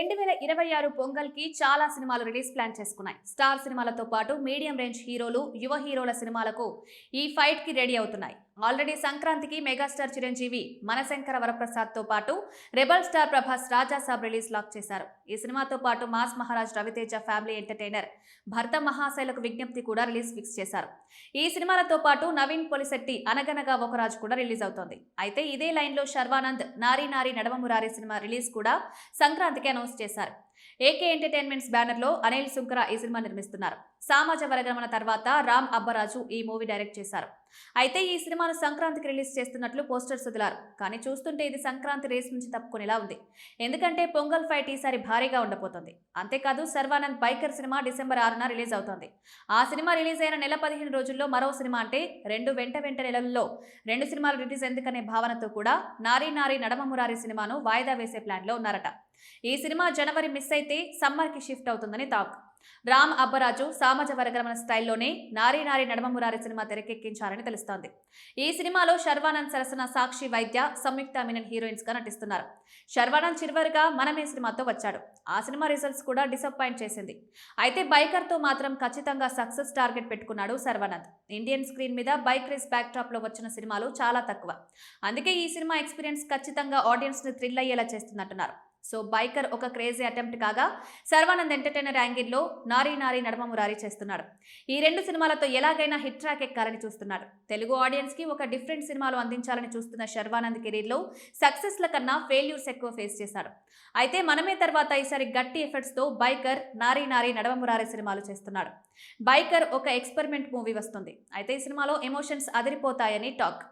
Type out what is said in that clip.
రెండు వేల ఇరవై ఆరు పొంగల్కి చాలా సినిమాలు రిలీజ్ ప్లాన్ చేసుకున్నాయి. స్టార్ సినిమాలతో పాటు మీడియం రేంజ్ హీరోలు యువ హీరోల సినిమాలకు ఈ ఫైట్కి రెడీ అవుతున్నాయి. ఆల్రెడీ సంక్రాంతికి మెగాస్టార్ చిరంజీవి మనశంకర వరప్రసాద్తో పాటు rebel star Prabhas Raja Saab release lock చేశారు. ఈ సినిమాతో పాటు mass Maharaj Ravi Teja family entertainer Bhartha Mahasayulaku Vignapthi కూడా రిలీజ్ ఫిక్స్ చేశారు. ఈ సినిమాలతో పాటు నవీన్ పొలిశెట్టి అనగనగా ఒక రాజు కూడా రిలీజ్ అవుతోంది. అయితే ఇదే లైన్లో శర్వానంద్ నారీ నారీ నడమ మురారి సినిమా రిలీజ్ కూడా సంక్రాంతికి అనౌన్స్ చేశారు. ఏకే ఎంటర్టైన్మెంట్స్ బ్యానర్లో అనిల్ సుంకర ఈ సినిమా నిర్మిస్తున్నారు. సామాజ వర్గమన తర్వాత రామ్ అబ్బరాజు ఈ మూవీ డైరెక్ట్ చేశారు. అయితే ఈ సినిమాను సంక్రాంతికి రిలీజ్ చేస్తున్నట్లు పోస్టర్స్ వదిలారు. కానీ చూస్తుంటే ఇది సంక్రాంతి రేస్ నుంచి తప్పుకునేలా ఉంది. ఎందుకంటే పొంగల్ ఫైట్ ఈసారి భారీగా ఉండబోతోంది. అంతేకాదు సర్వానంద్ బైకర్ సినిమా డిసెంబర్ ఆరున రిలీజ్ అవుతోంది. ఆ సినిమా రిలీజ్ అయిన నెల పదిహేను రోజుల్లో మరో సినిమా అంటే రెండు వెంట వెంట నెలల్లో రెండు సినిమాలు రిలీజ్ ఎందుకనే భావనతో కూడా నారీ నారీ నడమ మురారి సినిమాను వాయిదా వేసే ప్లాన్లో ఉన్నారట. ఈ సినిమా జనవరి మిస్ అయితే సమ్మర్కి షిఫ్ట్ అవుతుందని టాక్. రామ్ అబ్బరాజు సామాజ వర్గమన స్టైల్లోనే నారీ నారీ నడమ మురారి సినిమా తెరకెక్కించారని తెలుస్తోంది. ఈ సినిమాలో శర్వానంద్ సరసన సాక్షి వైద్య సంయుక్త మీనన్ హీరోయిన్స్గా నటిస్తున్నారు. శర్వానంద్ చివరిగా మనమే సినిమాతో వచ్చాడు. ఆ సినిమా రిజల్ట్స్ కూడా డిసప్పాయింట్ చేసింది. అయితే బైకర్తో మాత్రం ఖచ్చితంగా సక్సెస్ టార్గెట్ పెట్టుకున్నాడు శర్వానంద్. ఇండియన్ స్క్రీన్ మీద బైక్ రేస్ బ్యాక్ టాప్లో వచ్చిన సినిమాలు చాలా తక్కువ. అందుకే ఈ సినిమా ఎక్స్పీరియన్స్ ఖచ్చితంగా ఆడియన్స్ని థ్రిల్ అయ్యేలా చేస్తున్నట్టున్నారు సో బైకర్ ఒక క్రేజీ అటెంప్ట్ కాగా సర్వానంద్ ఎంటర్టైనర్ యాంగిల్లో నారీ నారీ నడమ మురారి చేస్తున్నాడు ఈ రెండు సినిమాలతో ఎలాగైనా హిట్ ట్రాక్ ఎక్కాలని చూస్తున్నాడు తెలుగు ఆడియన్స్కి ఒక డిఫరెంట్ సినిమాలు అందించాలని చూస్తున్న శర్వానంద్ కెరీర్లో సక్సెస్ల కన్నా ఫెయిల్యూర్స్ ఎక్కువ ఫేస్ చేశాడు అయితే మనమే తర్వాత ఈసారి గట్టి ఎఫర్ట్స్తో బైకర్ నారీ నారీ నడమ మురారి సినిమాలు చేస్తున్నాడు బైకర్ ఒక ఎక్స్పెరిమెంట్ మూవీ వస్తుంది. అయితే ఈ సినిమాలో ఎమోషన్స్ అదిరిపోతాయని టాక్.